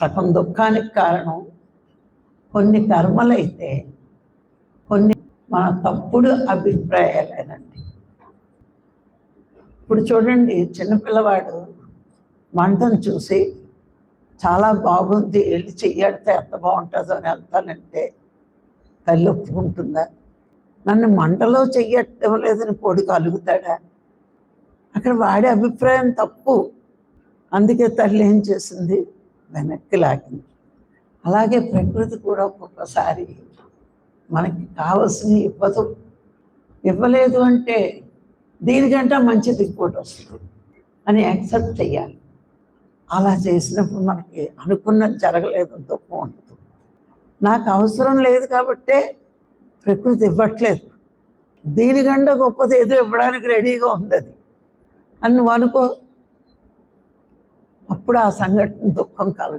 సగం దుఃఖానికి కారణం. కొన్ని కర్మలైతే కొన్ని మన తప్పుడు అభిప్రాయాలేనండి. ఇప్పుడు చూడండి చిన్నపిల్లవాడు మంటను చూసి చాలా బాగుంది వెళ్ళి చెయ్యడితే ఎంత బాగుంటుందో అని వెళ్తానంటే తల్లి ఒప్పుకుంటుందా? నన్ను మంటలో చెయ్యటం లేదని కొడుకు అలుగుతాడా? అక్కడ వాడే అభిప్రాయం తప్పు. అందుకే తల్లి ఏం చేసింది? వెనక్కి లాగింది. అలాగే ప్రకృతి కూడా ఒక్కొక్కసారి మనకి కావలసినవి ఇవ్వదు. ఇవ్వలేదు అంటే దీనికంటే మంచిది ఇంకోటి వస్తుంది అని యాక్సెప్ట్ చేయాలి అలా చేసినప్పుడు మనకి అనుకున్నది జరగలేదు దుఃఖం ఉండదు. నాకు అవసరం లేదు కాబట్టే ప్రకృతి ఇవ్వట్లేదు. దీనికంటే గొప్పది ఏదో ఇవ్వడానికి రెడీగా ఉంది అది. అని నువ్వు అనుకో అప్పుడు ఆ సంఘటన దుఃఖం కలగదు